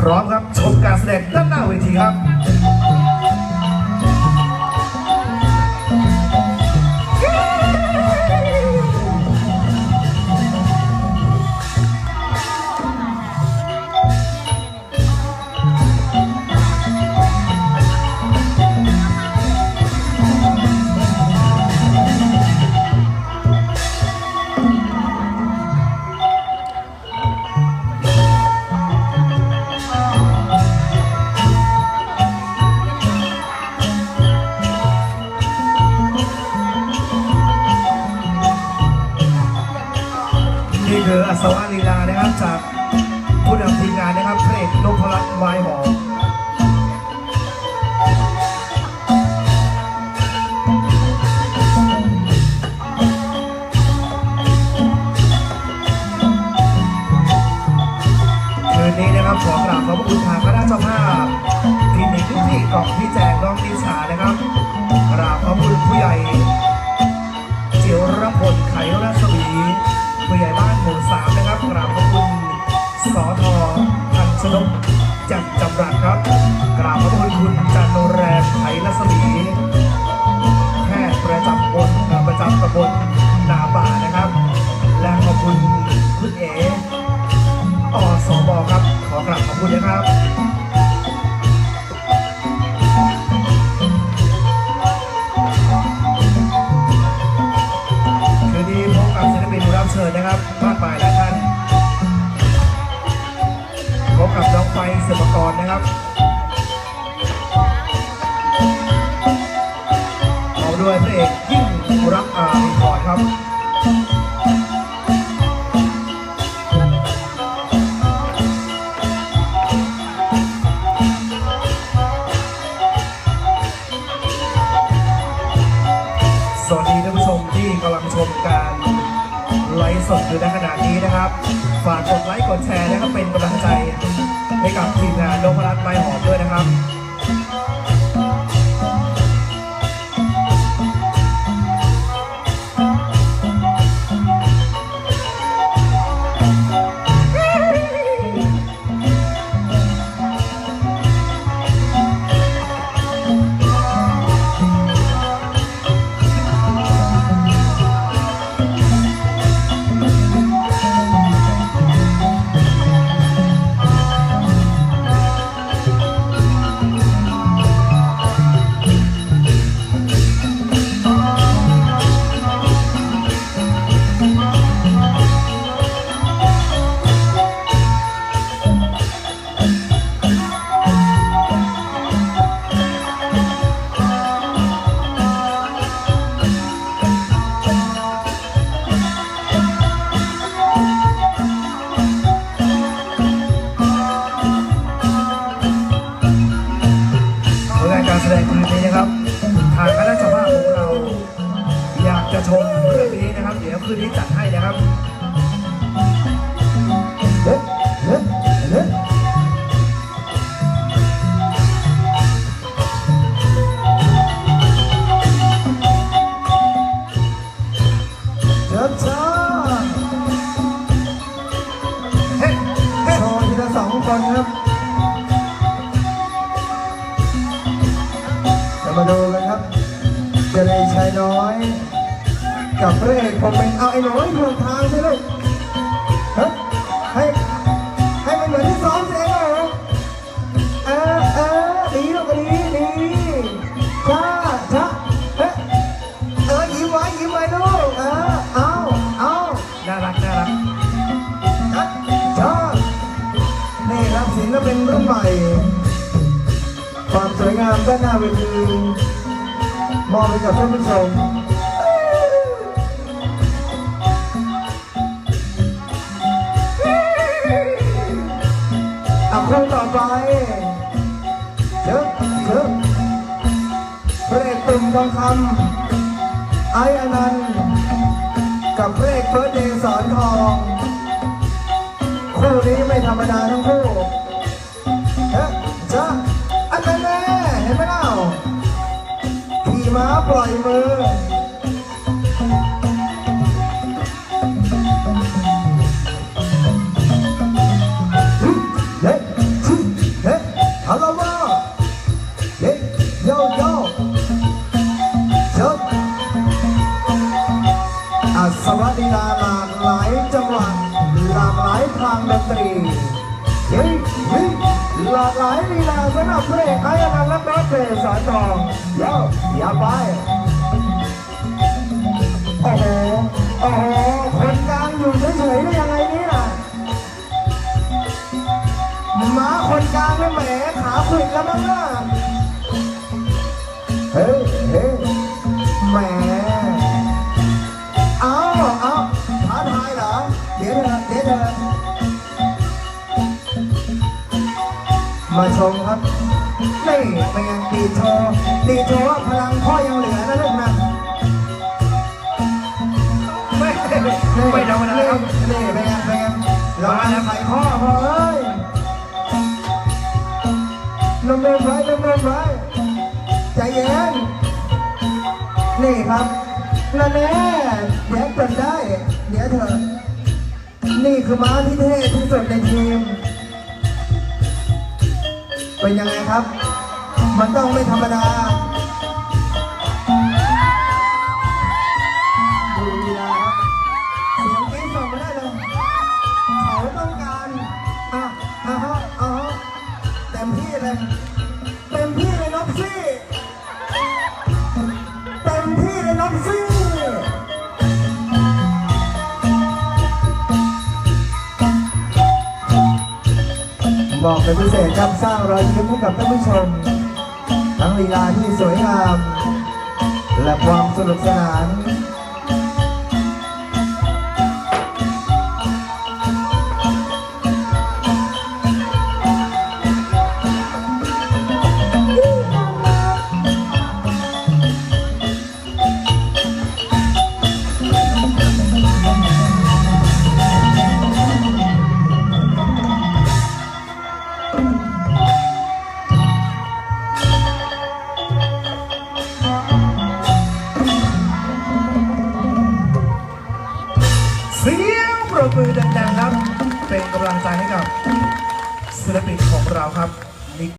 พร้อมครับชมการแสดงด้านหน้าเวทีครับ นี่คืออัศวะลีลานะครับจากผู้นำทีมงานนะครับพระเอกนพรัตน์วายหอมคืนนี้นะครับขอกราบขอบพระคุณทางคณะเจ้าภาพทีมหนิงพี่กล่องพี่แจงน้องนิชานะครับกราบขอบคุณผู้ใหญ่เจิรพลไขรัศมีผู้ใหญ่บ้าน หมู่สามนะครับกราบขอบคุณสอทอพันชนกจัดจำรัดครับ เอาด้วยพระเอกยิ่งรักอารีพอร์ตครับสวัสดีท่านผู้ชมที่กำลังชมการไลฟ์สดอยู่ในขณะนี้นะครับ ฝากกดไลค์กดแชร์นะครับเป็นกำลังใจให้กับทีมงานนพรัตน์ไม้หอมด้วยนะครับ องครับจะมาดูกันครับเจเลชายน้อย กับพระเอกผมเป็นเอาไอ้น้อยถ่วงทางใช่ไหมฮะให้ให้มันเหมือนที่ซ้อมสิ ครับศิลปินรุ่นใหม่ ความสวยงามด้านหน้าเวทีมอบให้กับท่านผู้ชมเอาคู่ต่อไปเชิญเชิญพระเอกตุ่มทองคำไอ้อนันต์กับพระเอกเฟิร์สเดย์สอนทอง คู่นี้ไม่ธรรมดาทั้งคู่ ปล่อยมือเฮ้เฮ้คาราาเฮ้โยโย่ชดอัวดีลาหลากหลายจังหวัดหลากหลายทางดนตรีเฮ้เฮ้ หลากหลายลีลาสำหรับเพลงไอ้อนันต์และเบิร์ดเดย์สายทองเย้าอย่าไปโอ้โหโอ้โหคนกลางอยู่เฉยๆได้ยังไงนี่ยม้าคนกลางเนี่แหมขาขวิดแล้วมั้งน่ะเฮ้ยเฮ้ยแหม มาชมครับนี่เป็นงดีโชว์ดีโชว์ว่าพลังพ่อยังเหลือนะลูกนะไม่ไม่ธรรมดาครับนี่เป็นไงเป็นไงเรามาไขข้อพ่อเอ้ยนมนมไว้นมนไว้ใจเย็นนี่ครับนั่นแน่เดี๋ยวเปิดได้ เดี๋ยวเถอะนี่คือม้าที่เท่ที่สุดในทีม เป็นยังไงครับ มันต้องไม่ธรรมดา บอกเป็นพิเศษครับสร้างรอยยิ้มให้กับท่านผู้ชม ทั้งลีลาที่สวยงาม และความสนุกสนาน เป็นกำลังใจให้กับศิลปินของเราครับ